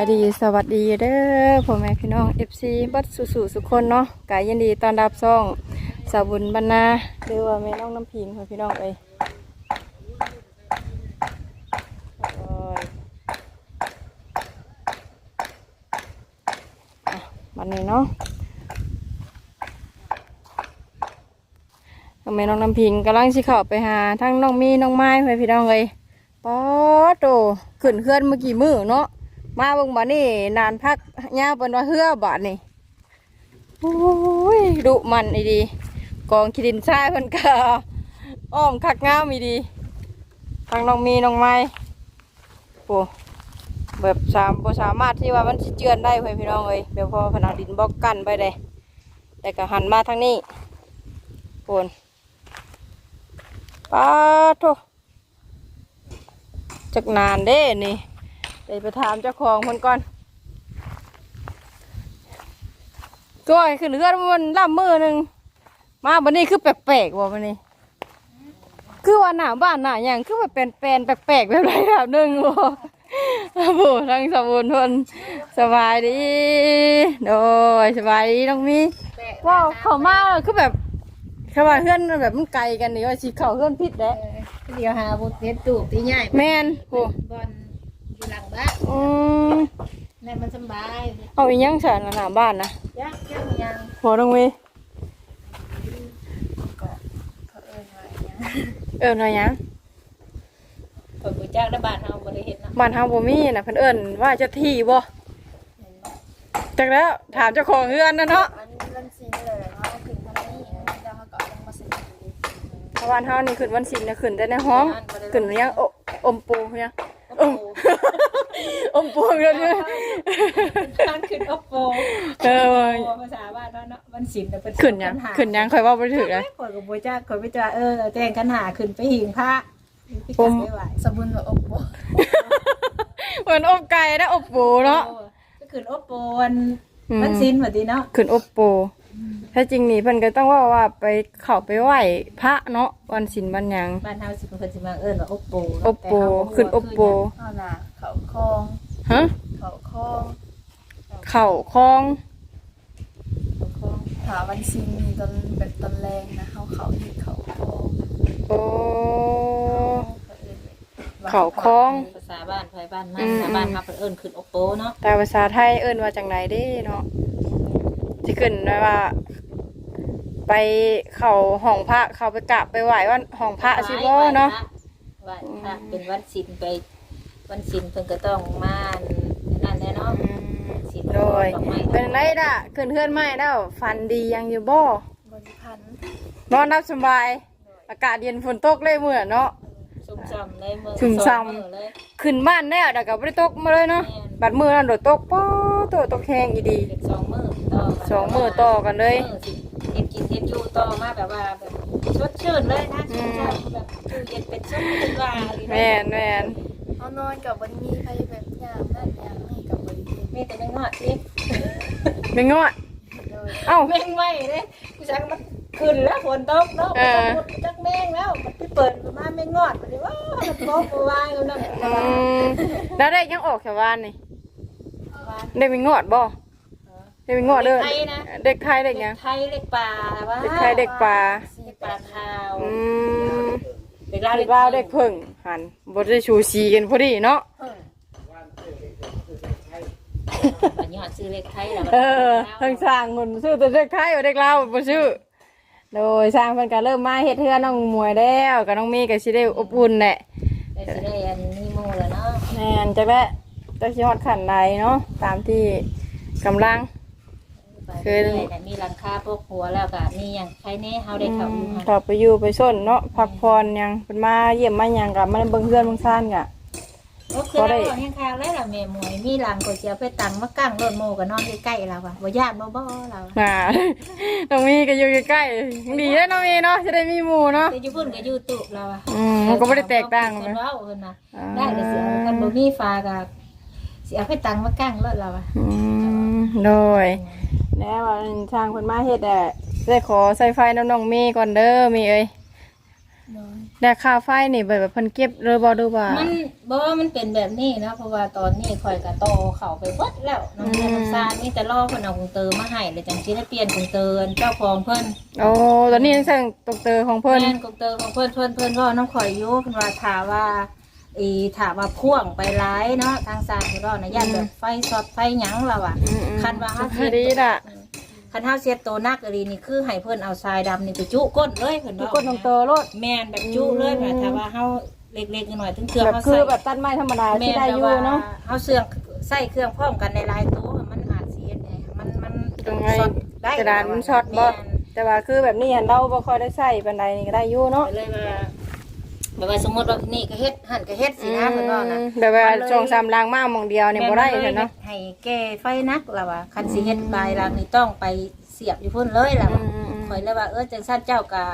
ายดีสวัสดีเด้อพ่อแม่พี่น้อง FC บัดสุสุสุคนเนาะกายยินดีตอนรับซ่องสาวบุญบรรณาหรือว่าแม่น้องน้ำพิงพ่อพี่น้องเอ้ยโอ้ยอะวันนี้เนาะทางแม่น้องน้ำพิงกำลังสิเข้าไปหาทั้งน้องมีน้องไม้พ่อพี่น้องเอ้ยป๊อโตขึ้นเคลื่อนเมื่อกี้มือเนาะ มาเบิ่งบัดนี่นานพักย่าเป็นว่าเฮือบาดนี่โอ้ยดุมันอีดีกองขีดินทรายเพิ่นก็อ้อมคักงามอีดีทางน้องมีน้องไม้โอ้แบบสามบ่สามารถที่ว่ามันสิเจือนได้เพื่อนพี่น้องเอ้ยเดี๋ยวพอผนังดินบล็อกกันไปเลยแต่ก็หันมาทางนี้โอนปาดโตจักนานเด้นี่ ดี๋ยวไปถามเจ้าของคนก่อนก็ให้ขึ้นเรือนมันล่ำมือหนึ่งมาบันนี้คือแปลกๆว่ะบันนี้ คือว่าหน้าบ้านหน้าอย่างคือแบบเป็นแปลนๆแปลกๆแบบไรแบบหนึ่งว่ะโอ้โหทั้งสมบูรณ์ทนสบายดีโดยสบายดีน้องมีว้าวเขามาคือแบบเขาว่าเพื่อนแบบมันไกลกันนี่ว่าสิเขาเพื่อนพิษแหล้วเดียวหาบุตรเพชรตูบที่ใหญ่แมนโอ้บอลอยู่ หลังบ้านอืมนั่นมันสบายเอาอีหยังฉันหน้าบ้านนะยักยังยังหัวตรงมีเขาเอิญไว้ยังเอิ้นว่าหยังเปิดบุจักได้บ้านเฮาบ่ได้เห็นนะบ้านเฮาบ่มีน่ะเพิ่นเอิ้นว่าเจะที่บ่จักแล้วถามเจ้าของเฮือนนะเนาะอันนี้มันซีเลยเนาะถึงทางนี้แล้วเขาก็ลงมาซื้อเพราะบ้านเฮานี่ขึ้นวันศิลป์น่ะขึ้นแต่ในห้องขึ้นหรือยังโออมปูยัง อมอมปูเดี๋ยวนี้ทางขึ้นโอโปเออภาษาบ้านเนาะเนาะมันสินเพิ่นขึ้นยังขึ้นยังค่อยเว้าบ่ถูกเลยข่อยก็บ่จักข่อยไปจ้าเออแต่งกันหาขึ้นไปหิงพระผมสมบุญว่าโอโปเหมือนอบไก่นะอบปูเนาะก็ขึ้นโอโปวันมันสินว่าดีเนาะขึ้นอบปู ถ้าจริงนี่เพิ่นก็ต้องว่าว่าไปเข้าไปไหว้พระเนาะวันศีลวันหยัง บ้านเฮาสิเพิ่นสิมาเอิ้นว่าโอโปโอโปขึ้นโอโปเอาล่ะเขาคลองฮะเขาคลองเข่าคลองเขาคงถาวันซินมีตอนแบบตอนแรงนะเขาเขาที่เขาคลองโอ้ เข่าคลอง ภาษาบ้านไผบ้านมัอืนมภาษาบ้านเฮาเพิ่นเอิ้นขึ้นโอโปเนาะแต่ภาษาไทยเอิ้นว่าจังไหนเด้เนาะ สิขึ้นไว้ว่า ไปเข้าห้องพระเข้าไปกราบไปไหว้ว่าห้องพระสิบ่เนาะไหว้พระเป็นวันศีลไป วันศีลเพิ่นก็ต้องมานั่นแหละเนาะอืมศีลโดยต้องไม่เป็นไรล่ะขึ้นเฮือนใหม่แล้วฟันดียังอยู่บ่บริพันธ์นอนรับสบาย อากาศเย็นฝนตกเลยมื้อเนาะซุ่มซ่อมเลยมื้อซุ่มซ่อมสงมื้เลยขึ้นบ้านแล้วเดี๋ยวก็บ่ได้ตกมาเลยเนาะบัดมื้อนั้นโดดตกป๊อโตตกแห้งอีดีเป็นสองมื้อต่อกัน สองมื้อต่อกันเลยมื้อสิเฮ็ดกินเฮ็ดอยู่ต่อมาแบบว่าแบบสดชื่นเลยนะอืมแบบอยู่เย็นเป็นสุขเป็นว่าอีแม่นแม่นเขานอนกับวันมีใครแบบอย่างนั่นอย่างนี้กับบริเวณมีแต่ไม่งอดนี่ไม่งอดโดยเอ้าแม่งไหม่เลยกูจักมันขึ้นแล้วฝนตกเนาะเออมันจักแม่งแล้วมันไปเปิดมาแม่งงอดมันเลยว่ามันตกมาว่าอยู่นั่นอืมแล้วได้ยังออกแถวบ้านนี่ว่าได้ไม่งอดบ่ ได้ไม่งอดเด้อไทยนะ เด็กไทยเด็กหยังไทยเล็กปลาว่าเด็กไทยเด็กป่าเด็กปลาขาวอืมเด็กลาวเด็กลาวเด็กเพิ่งหันบ่ได้ชูชีกันพอดีเนาะปัญญาซื้อเล็กไทยแล้วเออทั้งสร้างคนซื้อแต่เด็กไทยกับเด็กลาวบ่ซื้อโดยสร้างเพิ่นก็เริ่มมาเฮ็ดเฮือนน้องมวยแล้วกับน้องมีก็สิได้อบอุ่นแหละได้สิได้อันนี้หมู่แล้วเนาะแม่นจักแล้จักสิฮอดขั้นใดเนาะตามที่กำลัง คือมีหลังคาพวกหัวแล้วก็มีอย่างใครแน่เฮาได้เข้าอยู่ค่ะกลับไปอยู่ไปส้นเนาะพักผ่อนหยังเป็นมาเยี่ยมมาหยังกับมาเบิ่งเพื่อนเบิ่งซ่านกะ โอ้คือเราบอกยังคางเลยล่ะแม่หมวยมีหลังก๋วยเตี๋ยวไปตังมากั้งรถโมก็นอนใกล้ๆเราอะบ่ญาติบ่บ่เราน่ะ น้องมีก็อยู่ใกล้ๆดีเด้อน้องมีเนาะจะได้มีหมู่เนาะ แต่อยู่พุ่นก็อยู่ตุเราอะอืมมันก็บ่ได้แตกต่างกันเพิ่นะนเว้าเพิ่นน่ะได้ก็สิเอากันบ่มีฟ้าก็สิเอาไปตังมากั้งรถเราอะ อืมโดย แน่ว่าทางเพิ่นมาเฮ็ดอะได้ขอใส่ไฟน้ำน้องมีก่อนเด้อมีเอ้ยโดยแต่ค่าไฟนี่แบบว่าเพิ่นเก็บเลยบ่ดูว่ามันบ่มันเป็นแบบนี้นะเพราะว่าตอนนี้ข่อยก็โตเข้าไปเบิดแล้วน้องเรียนน้ำซานนี่แต่รอเพิ่นเอากุงเตอมาให้แล้วจังสิได้เปลี่ยนกุงเตอเจ้าของเพิ่นโอ้ตอนนี้ยังใส่ตกเตอของเพิ่นแม่นกุงเตอของเพิ่นเพิ่นเพิ่นว่าน้องข่อยอยู่เพิ่นว่าถามว่า อีถามว่าพ่วงไปหลายเนาะทางซานเพิ่นว่านะย่านแบบไฟช็อตไฟหยังเราอะอืมๆคันว่าเฮาพอดีล่ะคันเฮาเสียโตนักอรีนี่คือให้เพิ่นเอาทรายดำนี่ไปจุก้นเลยเพิ่นทุกว่าคนตกเตอรถแม่นแบบจุเลยแบบถ้าว่าเฮาเล็กๆหน่อยๆถึงเครื่องแบบเฮาคือใส่แบบตัดไม้ธรรมดาแม่ที่ได้แต่อยู่ว่าเนาะเอาเสื่องใส่เครื่องพร้อมกันในลายตัวมันอาจเสียไงมันมันตรงไงช็อตได้กระดานมันช็อตบ่ แม่น แต่ว่าคือแบบนี้หันเราบ่ค่อยได้ใส่ปานใดนี่ก็ได้อยู่เนาะ ก็เลยว่า แบบว่าสมมติว่านี่ก็เฮ็ดหั่นก็เฮ็ดสินะเพิ่นว่านะแบบว่ามันเลยช่องสามลางมาหมองเดียวนี่บ่ได้แม่เห็นลยเนาะให้แก้ไฟนักล่ะว่าคันสิเฮ็ดปลายรางนี่ต้องไปเสียบอยู่พุ่นเลยล่ะอืว่ามอืมอืมข่อยเลยว่าเออจังซั่นเจ้าก็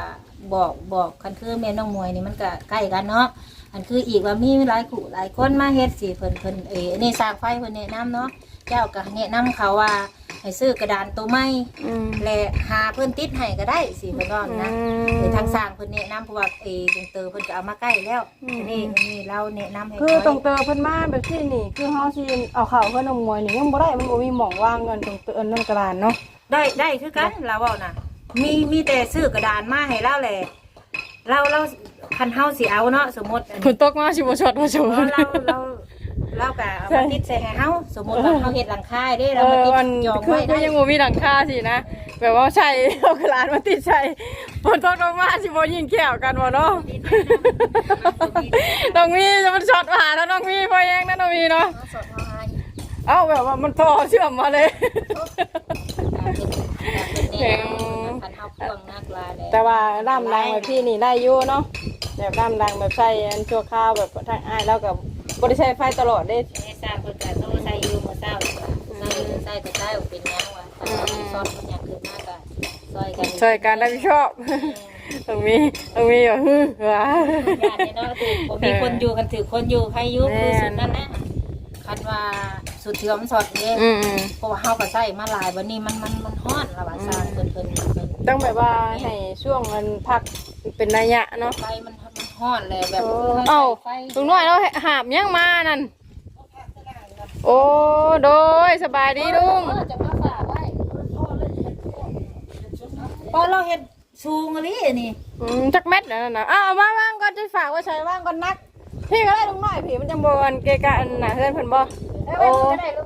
บอกบอกคันคือแม่น้องมวยนี่มันก็ใกล้กันเนาะอันคืออีกว่ามีหลายคู่หลายคนมาเฮ็ดสิเพิ่นเพิ่นเออนี่สร้างไฟเพิ่นแนะนํเนาะเจ้าก็แนะนํเขาว่า ให้ซื้อกระดานตัวใหม่อืม และหาเพิ่นติดให้ก็ได้สิเพิ่นว่านะหรือทางสร้างเพิ่นแนะนํเพราะว่าเอดงเตอร์เพิ่นก็เอามาใกล้แล้วนี่นี่เราแนะนํให้คือตรงเขาเตอเพิ่นมาแบบที่นี่ คือเฮาสิเอาเข้าเพิ่นเอามวยนี่ยังบ่ได้มันบ่มีหม่องวางเงินตรงเตอนั่นกระดานเนาะ ได้ได้คือกันเราเว้าน่ะ มีมีแต่ซื้อกระดานมาให้เราแหละเราเราคันเฮาสิเอาเนาะสมมุติอันฝนตกมาสิบ่ช็อตว่าสมเราเราเรา เราก็เอามาติดใส่ให้เฮาสมมุติว่าเฮาเฮ็ดหลังคาเด้เอเรามาอติดมันจองคือไว้ก็ได้ยังบ่มีหลังคาสินะแบบว่าใช่เอากระดานมาติดใช่ฝนตกลงมาสิบ่ยิงแก้วกันบ่เนาะต้องมีจะมันช็อตมาหาแล้วน้องมีพอยังนะน้องมีเนาะเอาสดมาให้เอ้าแบบว่ามันพอเชื่อมมาเลยแข็งคันเฮาพ่วงนักลาแล้วแต่ว่าร่ำดังแบบพี่นี่ได้อยู่เนาะแบบร่ำดังแบบใส่อันชั่วข้าวแบบทางอ้ายแล้วกับ บริใช้ไฟตลอดเด้ให้ทราบเพิ่นก็ต้องใส่อยู่มื้อเช้าดีกว่าใส่ใส่ก็ใส่บ่เป็นหยังว่าถ้าเรามีซอสมันอยากขึ้นมาก็ซอยกันช่วยการรับผิดชอบตรงนี้ตรงนี้แบบฮึว้าญาติเนาะถือบ่มีคนอยู่กันถือคนอยู่ใครอยู่คือสุดนั่นแหละคันว่าสุดเทือมนสดเด้อืมอืมเพราะว่าเฮาก็ใส่มาหลายวันนี้มันมันมันฮ้อนละว่าซางเพิ่นเพิ่นเพิ่นต้องแบบว่าให้ช่วงมันพักเป็นระยะเนาะไฟมันมัน ฮ้อนเลยแบบเอ้าไฟตรงน้อยเราหาบยังมานั่นโอ้โดยสบายดีลุงเออจะมาฝากไว้พอเราเฮ็ดสูงอะลินี่อืมจักเม็ดนั่นน่ะอ้าวเอามาว่างก่อนจะฝากไว่าใช้ว่างก่อนนักพี่ก็ได้ลุงน้อยพี่มันจังบอนเกะกะอันน่ะเพื่อนเพิ่นบ่โอ้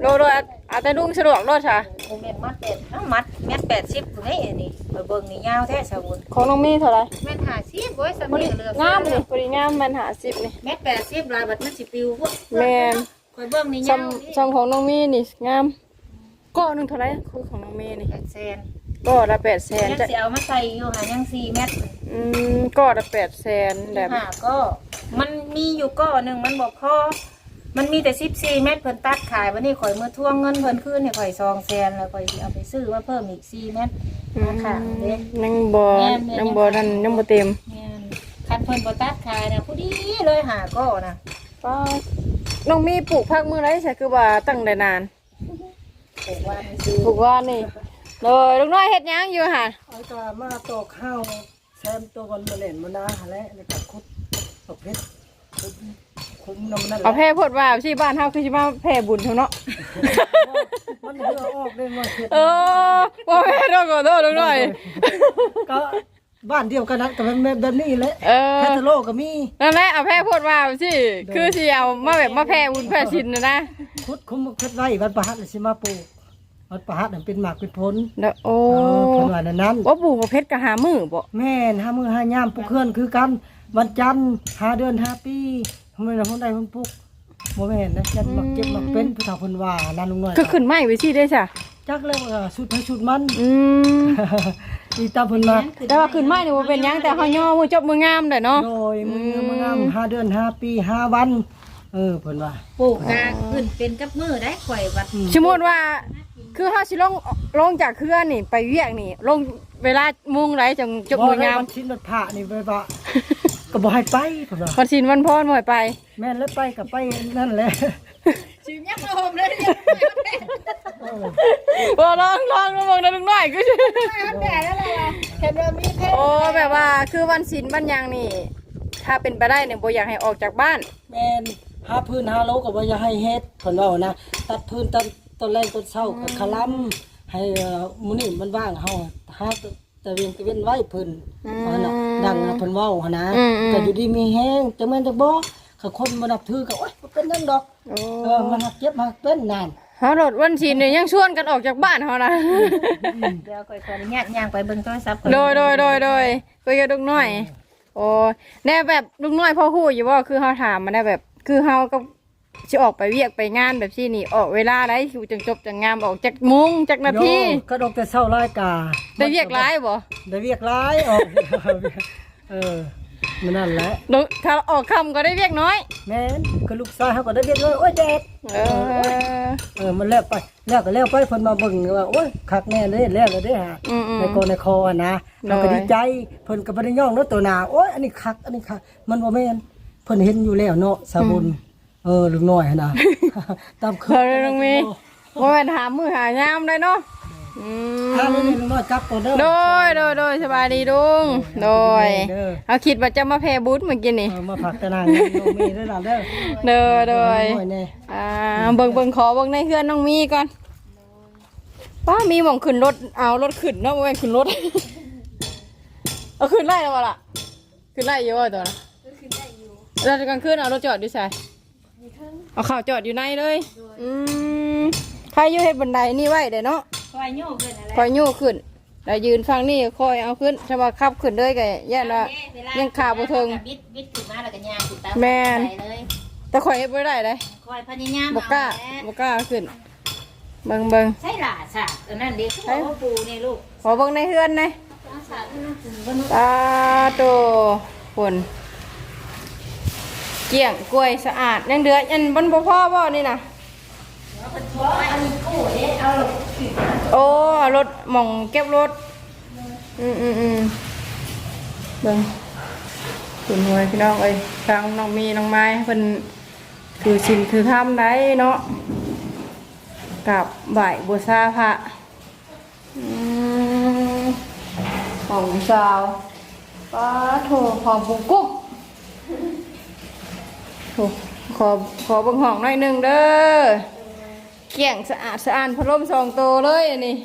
โดยโดย อาจจะลุงสะดวกรถค่ะผมเม็ดมัดเป็ดน้ำมัดเม็ด80ตัวนี้นี่ไปเบิ่งนี่ยาวแท้สาบุญของน้องมีเท่าไหร่แม่น50โว้ยสาพมีอดีเหลืองามเลยพอดีงามมันหาสิบนี่เม็ด80ลายบัดมันสิปิวพวกแม่นคอยเบิ่งนี่ซัยามวนี่ซัมของน้องมีนี่งามก็หนึงเท่าไหร่คือของน้องมีนี่แปดแสนก็ละแปดแสนยังจะสิเอามาใส่อยู่หายังสี่เม็ดอืมก็ละแปดแสนแบบ หาก็ มันมีอยู่ก้อหนึ่งมันบอกพอ มันมีแต่สิบสี่เม็ดเพิ่นตัดขายวันนี้ข่อยเมื่อทวงเงินเพิ่นคืนให้ข่อยซองแสนแล้วข่อยสิเอาไปซื้อว่าเพิ่มอีกสี่เม็ดอืมค่ะเด้ยังบ่ยังบ่ทันยังบ่เต็มแม่นคันเพิ่นบ่ตัดขายนะผู้ดีเลยหาก็นะก็น้องมีปลูกผักมื้อไรใช่คือว่าตั้งได้นานปลูกว่ามันซื้อปลูกว่านี่เลยลูกน้อยเฮ็ดหยังอยู่ห่ะเอาตามาตอกข้าวแซมตัวกันมาเล่นมานาหาและในกับคุดตกเพชรคุด คุ้มน้ำนั่นแหเอาละแพร่พดว่าที่บ้านเฮาคือสิมาแพร่บุญเท่าเนาะ มันเพื่อออกได้มาเห็ดเออบ่แม่นขอโทษลูกน้อย ก็บ้านเดียวกันนะกับแบบนี้แหละเออแพทโลก็มีนั่นแหละเอาแพร่พดว่าสิคือสิเอามาแบบมาแพร่บุญแพร่ชินนะนะคุดคุ้มเพชรไว้วัดประหัตเลยสิมาปลูกวัดประหัตนั่นเป็นหมากเป็นผลแล้วโอ้เออเพิ่นว่านั้นนั้น ว่าปลูกประเภทก็หามือบ่แม่นห้ามือห้ายามปลูกเคลื่อนคือกัน วันจันทร์ห้าเดือนห้าปีทำ ไมเราคนใดคนปลูกบ่แม่นนะจันมักเก็บมักเป็นผู้เฒ่าเพิ่นว่านั่นลุงน้อยก็ขึ้นไม้ไว้สิได้จ้ะจักแล้วว่าสุดให้สุดมันอืมอีตาเพิ่นมาแต่ว่าขึ้นไม้นี่บ่เป็นหยังแต่เฮาย่อมือจบมืองามได้เนาะโดยมือมืองามห้าเดือนห้าปีห้าวันเออเพิ่นว่าปลูกกาขึ้นเป็นกับมือได้ข่อยวัดสมมุติว่า คือเฮาสิลงลงจากเครื่องนี่ ไปเวียกนี่ ลงเวลามุงไรจังจบมืองามวันชิ้นรถพระนี่ไปว่า ก็บ่ให้ไปเพิ่นว่าวันชินวันพรบ่ให้ไป แม่นแล้วไปก็ไปนั่นแหละ ชิมยักษ์โอมเลยเออบ่ลองลองลองมองได้ลุงน้อยคือสิแดดแล้วล่ะเห็นว่ามีเพชรโอ้แบบว่าคือวันศิลป์วันหยังนี่ ถ้าเป็นไปได้เนี่ยบ่อยากให้ออกจากบ้าน แม่นหาพื้นหาโลก็บ่อย่าให้เฮ็ดเพิ่นเว้านะตัดพื้นต้นต้นแรกต้นเช้าก็คลำให้เอ่อมื้อนี้มันว่างเฮาหาตะเวียนตะเวียนไว้เพิ่นอืม ว่าน่ะ ดังนะเพิ่นเว้าหั่นนะอืมอืม ก็อยู่ดีมีแฮงจังแม่นจังบ่ก็คนบ่นับถือก็โอ๊ยบ่เป็นหยังดอกโอ้เออมันหักเจ็บหักเป็นนานเฮาโดดวันศีลเนี่ยยังชวนกันออกจากบ้านเฮานะเดี๋ยวค่อยขออนุญาตย่างไปเบิ่งโทรศัพท์ก่อนโดยโดยโดยโดยคุยกับลูกน้อย โอ้แน่แบบลูกน้อยพ่อฮู้อยู่ว่าคือเฮาถามมันได้แบบ คือเฮาก็ สิออกไปเวียกไปงานแบบซี่นี่ออกเวลาได้อยู่จังจบจังงามออกจากมุงจากนาทีโยก็ดอกแต่เช้ารายกาได้เวียกร้ายบ่ได้เวียกหลายออกเออมันนั่นแหละลูกถ้าออกคำก็ได้เวียกน้อย แม่นก็ลูกชายเขาก็ได้เวียกเลยโอ้ยแดดเออเออมันแล้วไปแล้วก็แล้วไปเพิ่นมาเบิ่งว่าโอ้ยคักแน่เลยแล้วเลยเด้ฮะอืมอืมในโกในคออะนะน้เราอยก็ดีใจเพิ่นก็บ่ได้ย่องเนาะตัวหนาโอ้ยอันนี้คักอันนี้คักมันบ่แม่นเพิ่นเห็นอยู่แล้วเนาะสาบุญ เออลูกน้อยหั่นน่ะตามเคยตรงนี้ว่าเป็นถามมือหายามได้เนาะอืมถ้าลูกน้อยจับตัวเด้อโดยโดยโดยสบายดีลุงโดยเด้อเอาคิดว่าจะมาแพ้บูธเมื่อกี้นี่ เออมาผักตะนางน้องมีเด้อล่ะเด้อเด้อโดยน้อยแน่อ่าเบิ่งเบิ่งขอเบิ่งในเฮือนน้องมีก่อนป้ามีหม่องขึ้นรถเอารถขึ้นเนาะบ่แม่นขึ้นรถ เอาขึ้นไล่แล้วบ่ล่ะขึ้นไล่อยู่ว่าตัวน่ะก็คือได้อยู่เราจะกลางคืนเอารถจอดอยู่ใส่มี เทั้งเอาข่าวจอดอยู่ในเลย อืมใครอยู่เฮ็ดบันไดนี่ไว้เด้อเนาะคอยโยกเกินอะไรคอยโยู่ขึ้นแล้วยืนฟังนี่คอยเอาขึ้นถ้าว่าขับขึ้นเลยก็ย่านว่ายังขาบ่ถึงบิดบิดขึ้นมาแล้วก็ย่างขึ้นตามแม่นไปเลยแต่คอยเฮ็ดบ่ได้เลยคอยพยายามบ่กล้าเอแหละบ่กล้าขึ้นเบิ่งเบิ่งใช่ล่ะสะอันนั้นเด็กเขาบอกว่าปูนี่ลูกขอเบิ่งในเฮือนหน่อยสะนั่นปูบนตาโตฝน เกลี้ยงกล้วยสะอาดยังเดือยันบนบ่พ่อบ่นี่นะอันนี้ปูเด้เอาลูกโอ้รถหม่องเก็บรถ อืมอืมอืมเบิ่งคุณหวยพี่น้องเอ้ยทางน้องมีน้องไม้เพิ่นคือชินคือทำได้เนาะกับบ่ายบัวซาพระอืมของสาวป้าโถหอมปุงกุ๊บ โถขอขอบังห้องหน่อยหนึ่งเด้อเกลี่ยงสะอาดสะอาดพัดลมสองตัวเลยอันนี้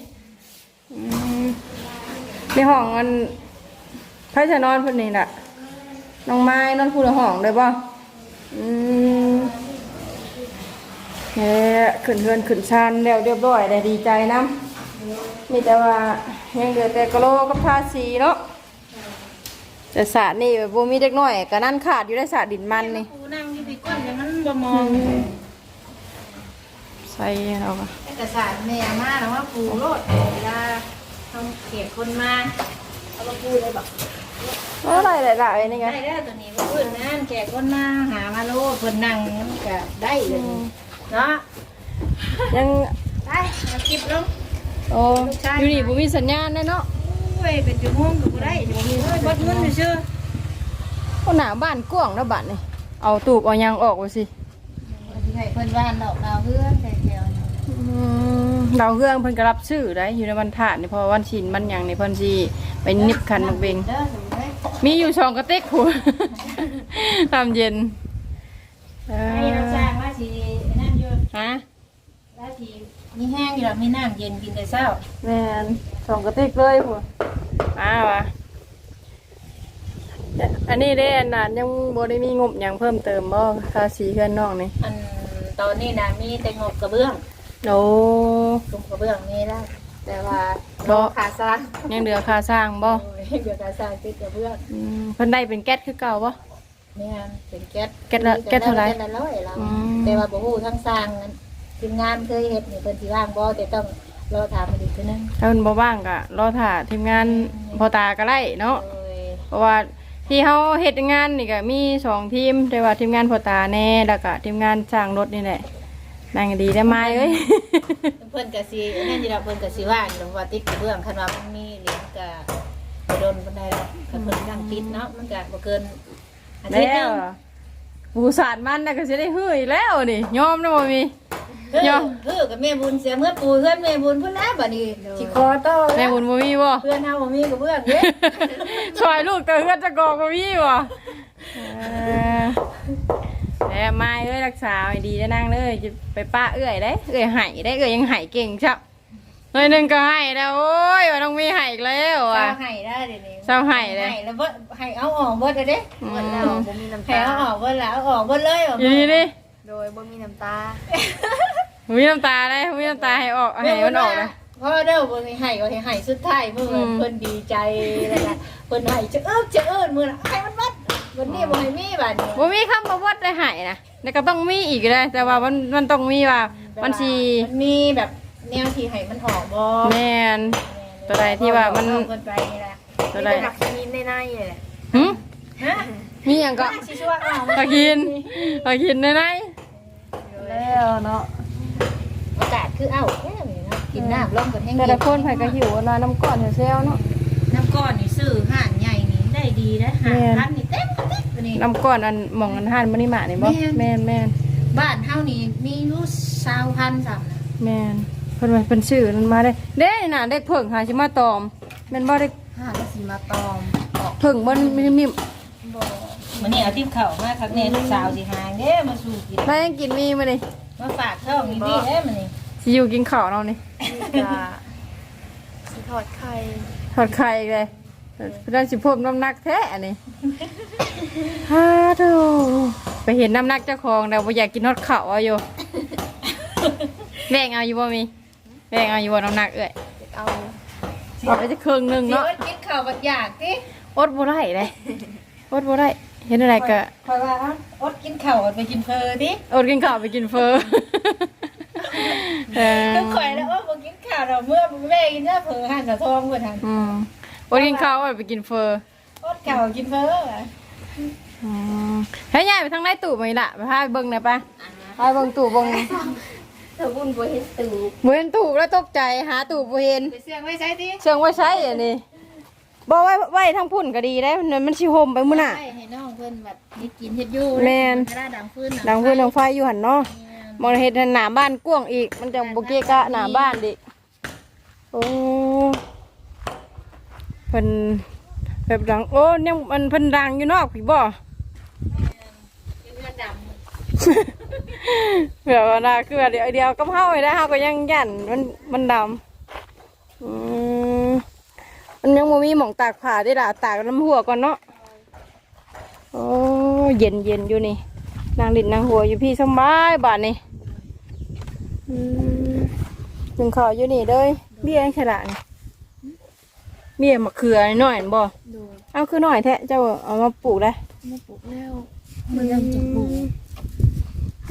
ในห้องมันไพ่จะนอนเพิ่นนี่แหละน้องไม้นอนพูดห้องเลยป่ะอืมเฮ้ขึ้นเฮือนขึ้นชานแล้วเรียบร้อยได้ดีใจนะมีแต่ว่ายังเหลือแต่กะโลกับทาสีเนาะ แต่สาดนี่แบบบ่มีเด็กน้อยก็นั่นขาดอยู่ได้สาดดินมันนี่ปูนั่งอยู่ที่ก้นอย่างนั้นบ่มองใส่เราก็เอกสารแม่มาแล้วว่าปูโลดเวลาต้องเก็บคนมาเอามาปูเลยบอกอะไรหลายๆนี่ไงได้แล้วตัวนี้บ่เพิ่นนั่นแขกคนมาหามาโลดเพิ่นนั่งมันก็ได้เลยเนาะยังได้เอาคลิปลงโอ้อยู่นี่บ่มีสัญญาณแน่เนาะ โอ้ยเป็นชั่วโมงก็บ่ได้ชั่มงเอ้ยบดเงินซื่อก็หนาบ้านกว้างนะบ้านนี่เอาตูบเอายางออกไว้สิให้เพิ่นว่านดอกดาวเฮือนแต่แถวนี้อืมเราเฮืองเพิ่นก็รับซื้อได้อยู่ในวันถาดนี่พราะว่าวันชินมันหยังนี่เพิ่นสิไปนิบคันมักเบงมีอยู่สองกระติกผัวตามเย็นเอให้ราอสร้างว่าสินั่นอยู่ฮะว่าสิ มีแห้งอยู่แล้วมีน้ำเย็นกินแต่เช้าแม่นสองกระติกเลยผัวอ้าวะอันนี้เด้อันนั้นยังบ่ได้มีงบหยังเพิ่มเติมบ่ค่าสีเพื่อนน้องนี่อันตอนนี้นะมีแต่งบกระเบื้องโอ้กลุ่มกระเบื้องมีแล้วแต่ว่าบ่ขาสร้างยังเหลือค่าสร้างบ่โอ้ยเดี๋ยวขาสร้างติดกระเบื้องอืมเพิ่นได้เป็นแก๊สคือเก่าบ่แม่นเป็นแก๊สแก๊สละแก๊สเท่าไหร่แก๊สละร้อยแล้วอืมแต่ว่าบ่ฮู้ทั้งสร้างนั้น ทีมงานเคยเฮ็ดนี่เพิ่นสิว่างบ่แต่ต้องรอถามมาอีกทีนึงถ้าเพิ่นบ่ว่างก็รอถ่าทีมงานพอตาก็ได้เนาะโอ้ยเพราะว่าที่เฮาเฮ็ดงานนี่ก็มีสองทีมแต่ว่าทีมงานพอตาแน่แล้วก็ทีมงานสร้างรถนี่แหละนั่งดีได้ไหมเอ้ย เพิ่นก็สินั่นสิเราเพิ่นก็สิว่างอยู่ว่าติดกระเบื้องคันว่ามันมีเหรียญก็บ่โดนปานใดหรอกคันเพิ่นตั้งติดเนาะมันก็บ่เกินอาทิตย์หนึแล้วงปูสาดมันน่ะก็สิได้ฮื้ออีกแล้วนี่ยอมนะบ่มี เฮ้ยยอมเฮ้ยกับแม่บุญเสียเมื่อปูเพื่อนแม่บุญพุ่นแล้วบัดนี้สิคอต่อแม่บุญบ่มีบ่เพื่อนเฮาบ่มีกับเพื่อนเด้ช่วยลูกแต่เฮือนจะกอกบ่มีบ่แล้วมาเอ้ยรักษาให้ดีได้นั่งเลยจะไปป้าเอื้อยได้เอื้อยไห้ได้เอื้อยยังไห้เก่งชับหน่อยหนึงก็ไห้แล้วโอ้ยว่าต้องมีไห้อีกแล้วเศร้าอะให้ได้เดี๋ยวนี้เศร้าให้เลยให้แล้วเบิดให้เอาออกเบิดเลยเด้อืหมดมแล้วบ่มีน้ำให้ตาเอาออกเบิดแล้วเอาออกเบิดเลยแบบอยู่นี่ดิโดยบ่มีน้ำตา มีน้ำตาเลยมีน้ำตาให้ออกให้มันออกเลยเพราะเด้อเพิ่นให้ก็ให้ให้สุดท้ายเมื่ออืมเพิ่นดีใจแล้วก็เพิ่นให้จะเอิ้มจะเอิ้นมื้อน่ะให้มันวัดวันนี้บ่ให้มีบัดนี้บ่มีคำประวัติได้ไห้นะแล้วก็ต้องมีอีกเลยแต่ว่ามันมันต้องมีว่ามันสีมันมีแบบแนวที่ให้มันออกบ่แมนตัวใดที่ว่ามันเอเพิ่นไปนี่แหละตัวมีใดแต่หนักมีในในเลยแหละหึฮะมีอย่างก็สิช่วยออกตะกินตะกินได้ไหนแล้วเนาะ อากาศคือเอ้าแค่นี้เนาะกินน้ำลงกันแห้งแต่ละคนไผก็หิวนะน้ำก้อนเซลเนาะน้ำก้อนนี่ซื้อห่านใหญ่นี่ได้ดีนะห่านแม่นพันนี่เต็มเต็มตัวนี้น้ำก้อนอันหมองอันห่านมันนี่มานี่บ่แม่นแม่นแม่นบ้านเฮานี่มีอยู่20,000ซ้ํนะแม่นเพิ่นว่าเพิ่นซื้อมันมาได้ เด้น่ะเด็กเพิ่งหาสิมาตอมแม่นบ่เด็กห่านก็สิมาตอมออกเพิ่งมันนิ่มบ่มื้อนี้เอาทิพเข้ามาคักแน่ลูกสาวสิหางเด้มาสู่กินๆแล้วยังกินมีมาดิ มาฝากท้องนี่นี่เด้มื้อนี้สิอยู่กินข้าวเรานี่มีกะสิทอดไข่ทอดไข่อีกเลยเพิ่นสิเพิ่มน้ำหนักแท้อันนี้ฮ่าโธ่ไปเห็นน้ำหนักเจ้าของแล้วบ่อยากกินทอดข้าวเอาอยู่แบ่งเอาอยู่บ่มีแบ่งเอาอยู่บ่น้ำหนักเอ้ยเอาเอาไปจะครึ่งหนึงสิเนาะอดกินข้าวบัดอยากติอดบ่ได้เลยอดบ่ได้ เห็นอะไรก็คอยว่าเอ้าอดกินข้าวอดไปกินเพอติอดกินข้าวไปกินเฟอเออคือข่อยแล้วว่าบ่กินข้าวเราเมื่อแม่กินเนื้อเพอห่านสะทองเพิ่นหั่นอืมอดกินข้าวอดไปกินเฟออดข้าวกินเพอว่ะอืมให้ยายไปทางไหนตู่มาอีละไปพาไปเบิ่งหน่อยปะพาไปเบิ่งตู่เบิ่งเธอบุญบ่เห็นตู่บ่เห็นตู่แล้วตกใจหาตู่บ่เห็นไปเสี่ยงไว้ใช้ติเชิงไว้ใช้อันนี้ บอกไว้ไว้ทางพุ่นก็ดีได้มันมันสิห่มไปมื้อน่ะ ให้ให้น้องเพิ่นแบบเฮ็ดกินเฮ็ดอยู่แม่นกระดาษดังพื้นดังพื้นดังไฟอยู่หั่นเนาะมองเฮ็ดให้หน้าบ้านกว้างอีก มันจะบ่เกะกะหน้าบ้านดิโอ้เพิ่นแบบดังโอ้เนี่ยมันเพิ่นดังอยู่นอกพี่บ่เงินดแบบว่าน่ะคือว่าเดี๋ยวเดียวกับเฮาไว้ได้เฮาก็ยังยันมันมันดำอืม มันยังบ่มีหม่องตากผ้าได้ล่ะตากน้ำหัวก่อนเนาะโอ้เย็นเย็นอยู่นี่นางลิ้นนางหัวอยู่พี่สำบายบาดนี้อืมถึงข้าวอยู่นี่เด้ยเบี้ยขนาดนี่เบี้ยมะเขือน้อยๆนั่นบ่โดยเอาคือน้อยแท้เจ้าเอามาปลูกได้มาปลูกแล้วมันยังจะปลูก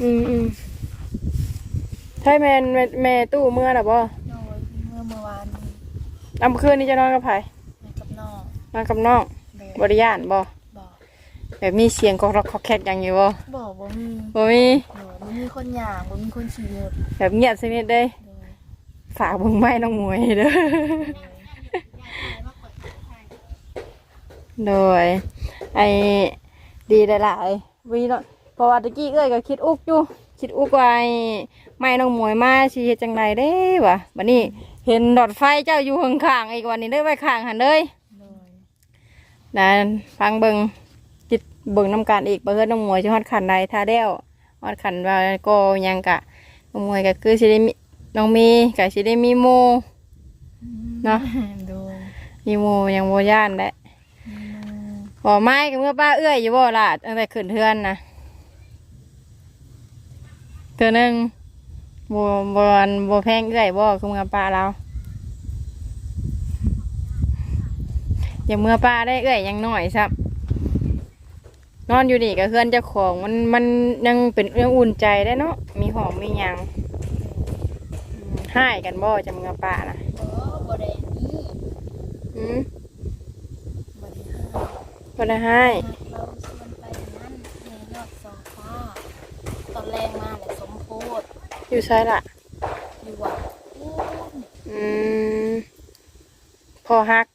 อืมอืมใช่แม่นแม่แม่ตู้เมื่อหรอบ่โดยเมื่อเมื่อวาน นี้เอามื่อคืนนี้จะนอนกับไผไปกับน้องนอนกับน้องโดยบริยานบ่บอกแบบมีเสียงกอกรอกคอกแคกอย่างอยู่บ่บอกบ่มีบ่มี โดยบ่มีคนหย่างบ่มีคนขี่รถแบบเงียบสนิทเลยโดยฝากเบิ่งไม้น้องหมวยเด้อ โดย ไอ้ดีได้หลายวีเนาะเพราะว่าตะกี้เอ้ยก็คิดอุกอยู่ คิดอุกว่าไอ้ไม้น้องหมวยมาสิเฮ็ดจังไดเด้วะบัดนี้ เห็นดอดไฟเจ้าอยู่ข้างๆอีกวันนี้ได้ไว้ข้างหันเลยโดยนะฟังเบิงจิตเบิงน้ำการอีกเบิงน้องมวยจะฮอดขันใดท่าเดียวฮอดขันว่าก็ยังกะน้องมวยก็คือสิได้มีน้องมีกะสิได้มีโมเนาะโดยมีโมยังโมย่านได้บ่ไม้กับเมื่อป้าเอื้อยอยู่บ่ล่ะตั้งแต่ขึ้นเทือนนะเทือหนึง บ่บ่อันบ่แพงเอื้อยบ่คือเมื่อป้าเราอย่างเมื่อป้าได้เอื้อยยังน้อยซับ นอนอยู่นี่กับเพื่อนเจ้าของมันมันยังเป็นยังอุ่นใจได้เนาะมีหอมมีหยังอืมให้กันบ่จำเงาป่านะบ่บ่ได้นี่อืมบ่ได้ห้ามบ่ได้ให้เราชวนไปนั่นในยอดสองฟ้าตอนแรงมา อยู่ใช่ละอยู่วัดอู้อืมพอฮัก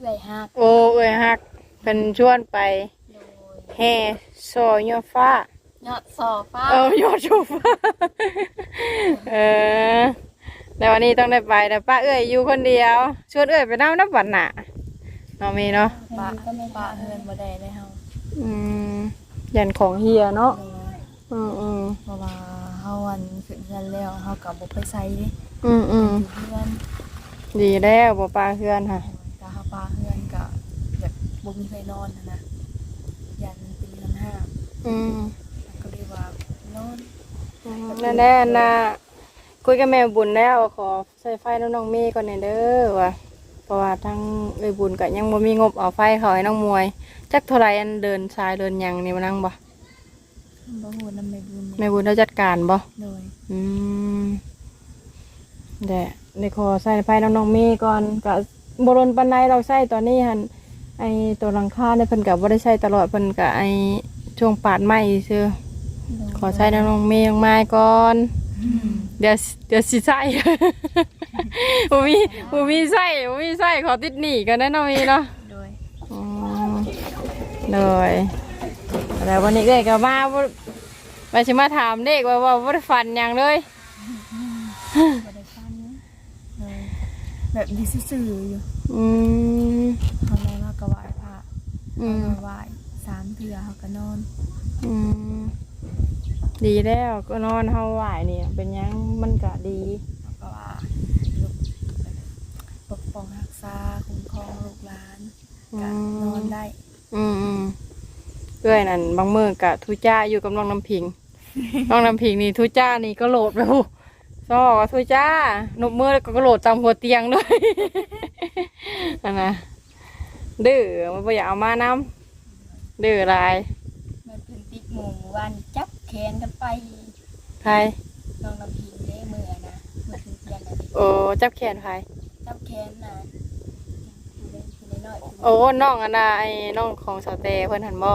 เอื่อยหักโอ้เอ้ยฮักเป็นชวนไปโดยแห่ซอยอฟ้ายอดสอฟ้าเออยอดชูฟ้าเออแล้ววันนี้ต้องได้ไปแต่ป้าเอ้ยอยู่คนเดียวชวนเอ้ยไปน้ำน้ำบัดหนาเนาะมีเนาะปะปะเฮือนบ่ได้เลยเฮาอืมยันของเฮียเนาะโดยอืมอืมเพราะว่าเฮาวันขึ้นเฮือนแล้วเฮาก็บ่ไปไสเด้อืมอืมอยู่เฮือนดีแล้วบ่ปลาเพื่อนค่ะถ้าเฮาปาเฮือนก็แบบบ่มีไฟนอนหั้นนะยันเป็นเงินห้ามอืมก็เลยว่านอนนั่นแน่นะคุยกับแม่บุญแล้วขอใส่ไฟน้องน้องเมย์ก่อนหน่อยเด้อว่ะเพราะว่าทั้งเอ้ยบุญก็ยังบ่มีงบเอาไฟเขาให้น้องมวยจักเท่าไหรอันเดินชายเดินหยังนี่มานั่งบ่ บ่ฮู้นำแม่บุญแม่บุญเขาจัดการบ่โดยอืมเดี๋ยวในขอใส่ไฟน้องน้องเมย์ก่อนก็บ่รนปานใดเราใส่ตอนนี้หั่นไอตัวหลังคาเนี่ยเพิ่นก็บ่ได้ใช้ตลอดเพิ่นก็ไอช่วงปาดไม้ซื่อโดยขอใส่น้องน้องเมย์น้องไม้ก่อนอืมเดี๋ยวเดี๋ยวสิใส่บ่มีบ่มีใส่บ่มีใส่ขอติดหนีกันแน่นอนมีเนาะโดยอืมเลย แล้ววันนี้เด็กก็มาบ่ไปสิมาถามเด็กว่าว่าบ่ได้ฝันหยังเลยบ่ได้ฟันนะโดยแบบดีซื่อๆอยู่อืมเฮานอนแล้วก็ไหว้พระอืเฮามไหว้สามเทื่อเฮาก็นอนอืมดีแล้วก็นอนเฮาไหวนี่เป็นหยังมันก็ดีแล้วก็ว่าลูกปกป้องรักษาคุ้มครองลูกหลานอืก็มนอนได้ อืมอืม เพื่อนนั่นบางมือกะทุจ้าอยู่กับน้องน้ำพิง น้องน้ำพิงนี่ทุจ้านี่ก็โหลดไปหูซอว่าทุจ้านบมือแล้วก็กระโหลดตามหัวเตียงด้วยอันนะดื้อมันบ่อยากเอามาน้ำดื้อหลายมันเป็นติดหมู่วันจับแขนกันไปใครน้องน้ำพิงเด้มือนะมือถึงเทียนนะโอ้จับแขนใครจับแขนนะอยู่ในอยู่ในน้อยๆ โอ้น้องอันน่ะไอ้น้องของสาวเตเพิ่นหันบ่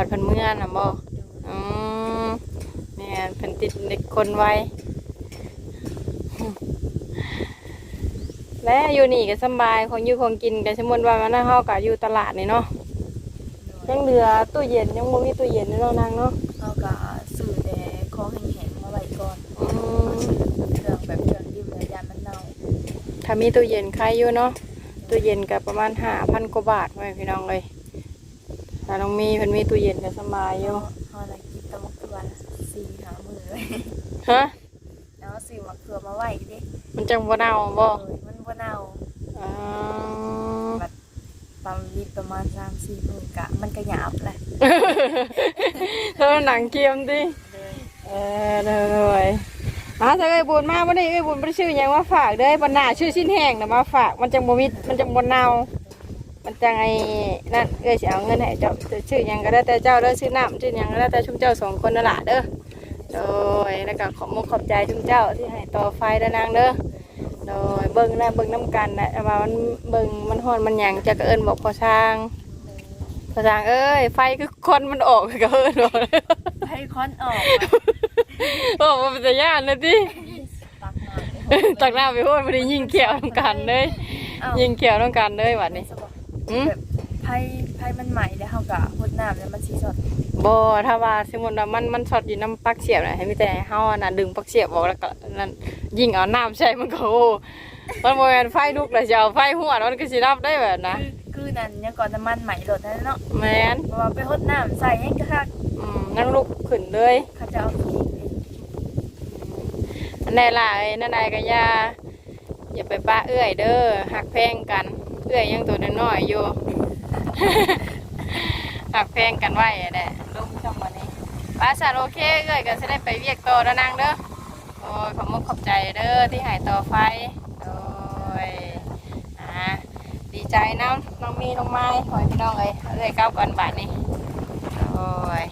บัดเพิ่นเมื่อน่ะบ่อืมเนี่ยเพิ่นติดเด็กคนไวและอยู่นี่ก็สำบายของอยู่ของกินก็สมมติว่ามันน่าเฮาก็อยู่ตลาดนี่เนาะยังเหลือตู้เย็นยังบ่มีตู้เย็นเนาะนางเนาะเขาก็สื่อแต่ของแห้งๆมาไว้ก่อนอืมเครื่องแบบเครื่องดื่มแล้วยามันเน่าถ้ามีตู้เย็นใครอยู่เนาะตู้เย็นก็ประมาณ5,000กว่าบาทไว้พี่น้องเอ้ย ถ้าน้องมีเพิ่นมีตู้เย็นก็สำบายอยู่เขาอะไรกินแตะมักเขือสี่หามือเลยฮะแล้วสื่อมักเขือมาไว้ดิมันจังบ่เน่าบ่เออมันบ่เน่าอ๋อตามวิประมาณสามสี่มือกะมันก็หยาบแหละเธอหนังเกียมดิเลยเออเลยอะถ้าเอ้ยบุญมาวันนี้เอ้ยบุญบ่ไปชื่อหยังมาฝากเด้อบรรณาชื่อชิ้นแห้งนะมาฝากมันจังบ่มีมันจังบ่เน่า มันจังไอ้นั่นเอ้ยสิเอาเงินให้เจ้าชื่อหยังก็ได้แต่เจ้าเด้อชื่อน้ำชื่อหยังก็ได้แต่ชุมเจ้าสองคนนั่นล่ะเด้อโดยแล้วก็ขอบมุกขอบใจชุมเจ้าที่ให้ต่อไฟเด้อนางเด้อโดยเบิ่งนะเบิ่งน้ำกันนะแต่ว่ามันเบิ่งมันฮ้อนมันหยังจะก็เอิ้นบอกพอช่างพอช่างเอ้ยไฟคือควันมันออกก็เอิ้นบอกให้ค้อนออกโอ้มันเป็นตาย่านเลยดิตักน้ำไปตักหน้าไปพูดไม่ได้ยิงเขียวต้องกันเลยเอ้ายิงเขียวต้องกันเลยวันนี้สบาย อืม แบบไพ่ไพ่มันใหม่แล้วเขากะหดน้ำแล้วมันสีสดบอถ้าว่าสมมติว่ามันมันช็อตอยู่น้ำปลักเสียบนะให้มีแต่ให้เฮาน่ะดึงปลักเสียบออกแล้วก็นั่นยิงเอาน้ำใช่มันก็โอ้มันโมเมนไฟลุกเลยจะเอาไฟหัวมันก็สิรับได้แบบนะคือคือนั่นเนี่ยก่อนน้ำมันใหม่รถนั่นเนาะแมนเพราะว่าไปหดน้ำใส่ให้กระคักอืมนั่งลุกขึ้นเลยเขาจะเอาขี้ไปอันใดล่ะไอ้นั่นใดก็อย่าอย่าไปป้าเอื้อยเด้อหักแพงกัน เอื้อยยังตัวน้อยๆอยู่ หักแพงกันไว้แหละลุงช่องวันนี้ป้าสันโอเคเอ้ยก็จะได้ไปเวียกต่อแล้วนางเด้อโอ้ยขอบมุกขอบใจเด้อที่หายต่อไฟโอ้ยอ่าดีใจน้ำน้องมีน้องไม้ขอให้พี่น้องเอ้ยเอ้ยก้าวก่อนบาทนี้โอ้ย